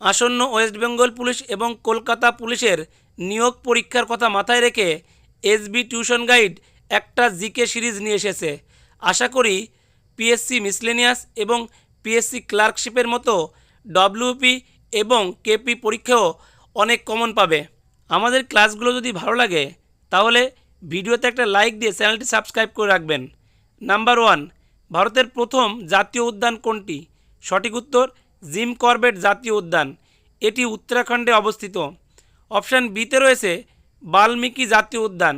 আসন্ন West Bengal police এবং কলকাতা পুলিশের নিয়োগ পরীক্ষার কথা মাথায় রেখে এসবি টিউশন গাইড একটা জিকে সিরিজ নিয়ে এসেছে। আশা করি পিএসসি মিসলেনিয়াস এবং পিএসসি ক্লার্কশিপের মতো ডব্লিউপি এবং কেপি পরীক্ষাও অনেক কমন পাবে। আমাদের ক্লাসগুলো যদি ভালো লাগে, তাহলে ভিডিওতে একটা লাইক দিয়ে চ্যানেলটি সাবস্ক্রাইব করে রাখবেন। নাম্বার ওয়ান, ভারতের প্রথম জাতীয় উদ্যান কোনটি? সঠিক উত্তর জিম করবেট জাতীয় উদ্যান। এটি উত্তরাখণ্ডে অবস্থিত। অপশান বিতে রয়েছে বাল্মীকি জাতীয় উদ্যান।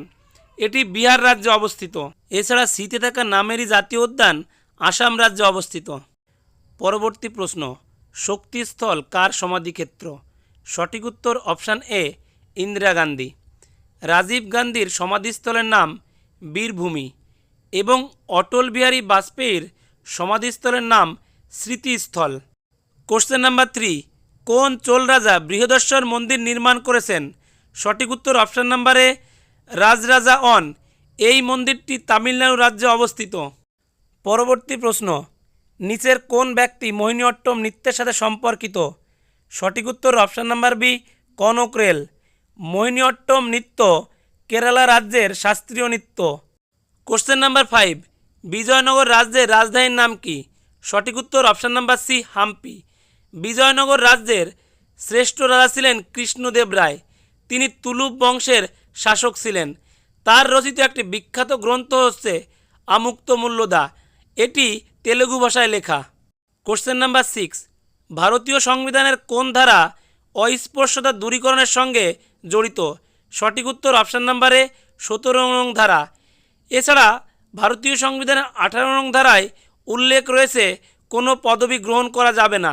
এটি বিহার রাজ্যে অবস্থিত। এছাড়া শীতে থাকা নামেরই জাতীয় উদ্যান আসাম রাজ্যে অবস্থিত। পরবর্তী প্রশ্ন, শক্তিস্থল কার সমাধিক্ষেত্র? সঠিক উত্তর অপশান এ ইন্দিরা গান্ধী। রাজীব গান্ধীর সমাধিস্থলের নাম বীরভূমি এবং অটল বিহারী বাজপেয়ীর সমাধিস্থলের নাম স্মৃতিস্থল। কোশ্চেন নাম্বার থ্রি কোন চোল রাজা বৃহদশ্বর মন্দির নির্মাণ করেছেন? সঠিক উত্তর অপশান নাম্বারে রাজরাজা অন। এই মন্দিরটি তামিলনাড়ু রাজ্যে অবস্থিত। পরবর্তী প্রশ্ন, নিচের কোন ব্যক্তি মোহিনীঅট্টম নৃত্যের সাথে সম্পর্কিত? সঠিক উত্তর option number B Kanak Rail. Mohiniyattam নৃত্য কেরালা রাজ্যের শাস্ত্রীয় নৃত্য। কোশ্চেন নাম্বার ফাইভ বিজয়নগর রাজ্যের রাজধানীর নাম কি? সঠিক উত্তর option number C Hampi. Vijayanagara রাজ্যের শ্রেষ্ঠ রাজা ছিলেন কৃষ্ণদেব রায়। তিনি তুলুপ বংশের শাসক ছিলেন। তার রচিত একটি বিখ্যাত গ্রন্থ হচ্ছে আমুক্ত মূল্যদা এটি তেলেগু ভাষায় লেখা। কোশ্চেন নাম্বার সিক্স ভারতীয় সংবিধানের কোন ধারা অস্পর্শতা দূরীকরণের সঙ্গে জড়িত? সঠিক উত্তর অপশান নাম্বারে সতেরো নং ধারা। এছাড়া ভারতীয় সংবিধানের আঠারো নং ধারায় উল্লেখ রয়েছে, কোনো পদবি গ্রহণ করা যাবে না।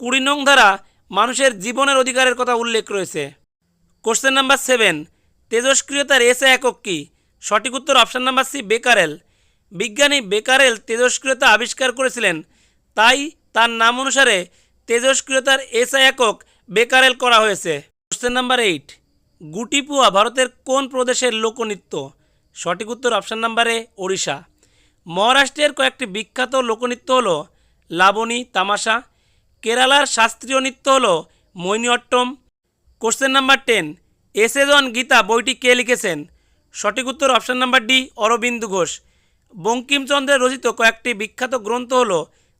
কুড়ি নং ধারা, মানুষের জীবনের অধিকারের কথা উল্লেখ রয়েছে। কোশ্চেন নাম্বার সেভেন তেজস্ক্রিয়তার এসে একক কী? সঠিক উত্তর অপশান নাম্বার সি বেকারেল। বিজ্ঞানী বেকারেল তেজস্ক্রিয়তা আবিষ্কার করেছিলেন, তাই তার নাম অনুসারে তেজস্ক্রিয়তার এসআই একক বেকারেল করা হয়েছে। কোশ্চেন নাম্বার এইট গুটিপুয়া ভারতের কোন প্রদেশের লোকনৃত্য? সঠিক উত্তর অপশান নাম্বারে ওড়িশা। মহারাষ্ট্রের কয়েকটি বিখ্যাত লোকনৃত্য হল, লাবণী, তামাশা কেরালার শাস্ত্রীয় নৃত্য হলো Mohiniyattam. Question number ten essays on Gita বইটি কে লিখেছেন? সঠিক উত্তর option number D Aurobindo Ghosh. বঙ্কিমচন্দ্রের রচিত কয়েকটি বিখ্যাত গ্রন্থ হল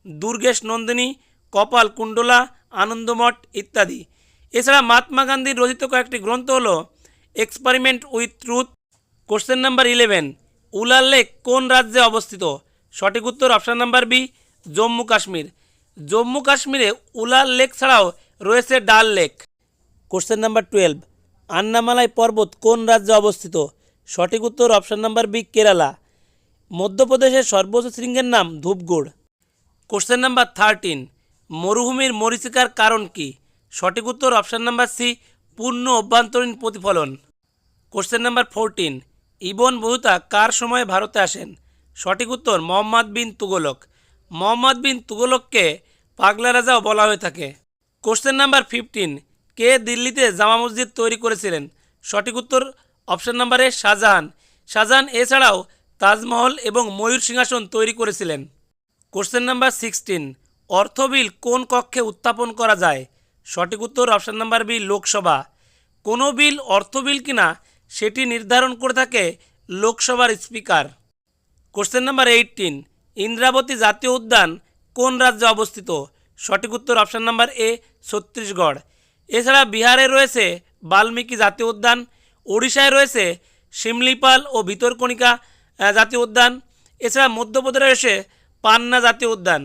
দুর্গেশ নন্দিনী, কপাল কুণ্ডলা, আনন্দমঠ ইত্যাদি। এছাড়া মহাত্মা গান্ধীর রচিত কয়েকটি গ্রন্থ হল experiment with truth question number eleven Wular lake কোন রাজ্যে অবস্থিত? সঠিক উত্তর option number B Jammu Kashmir. Jammu কাশ্মীরে উলার লেক ছাড়াও রয়েছে Dal lake. Question number twelve, Annamalai পর্বত কোন রাজ্যে অবস্থিত? সঠিক উত্তর অপশান নাম্বার বি, কেরালা। মধ্যপ্রদেশের সর্বোচ্চ শৃঙ্গের নাম ধূপগুড়। কোশ্চেন নাম্বার থার্টিন, মরুভূমির মরীচিকার কারণ কি? সঠিক উত্তর অপশান নাম্বার সি, পূর্ণ অভ্যন্তরীণ প্রতিফলন। Question number fourteen, Ibn Battuta কার সময়ে ভারতে আসেন? সঠিক উত্তর মোহাম্মদ বিন তুগলক। মোহাম্মদ বিন তুগলককে পাগলা রাজাও বলা হয়ে থাকে। কোশ্চেন নাম্বার ফিফটিন কে দিল্লিতে জামা মসজিদ তৈরি করেছিলেন? সঠিক উত্তর অপশান নাম্বারে শাহজাহান। শাহজাহান এছাড়াও তাজমহল এবং ময়ূর সিংহাসন তৈরি করেছিলেন। কোশ্চেন নাম্বার সিক্সটিন অর্থবিল কোন কক্ষে উত্থাপন করা যায়? সঠিক উত্তর অপশান নাম্বার বি, লোকসভা। কোনো বিল অর্থ বিল কিনা সেটি নির্ধারণ করে থাকে লোকসভার speaker. Question number eighteen Indravati জাতীয় উদ্যান কোন রাজ্যে অবস্থিত? সঠিক উত্তর অপশান নাম্বার এ, ছত্তিশগড়। এছাড়া বিহারে রয়েছে বাল্মীকি জাতীয় উদ্যান, ওড়িশায় রয়েছে শিমলিপাল ও ভিতরকণিকা জাতীয় উদ্যান। এছাড়া মধ্যপ্রদেশে রয়েছে পান্না জাতীয় উদ্যান।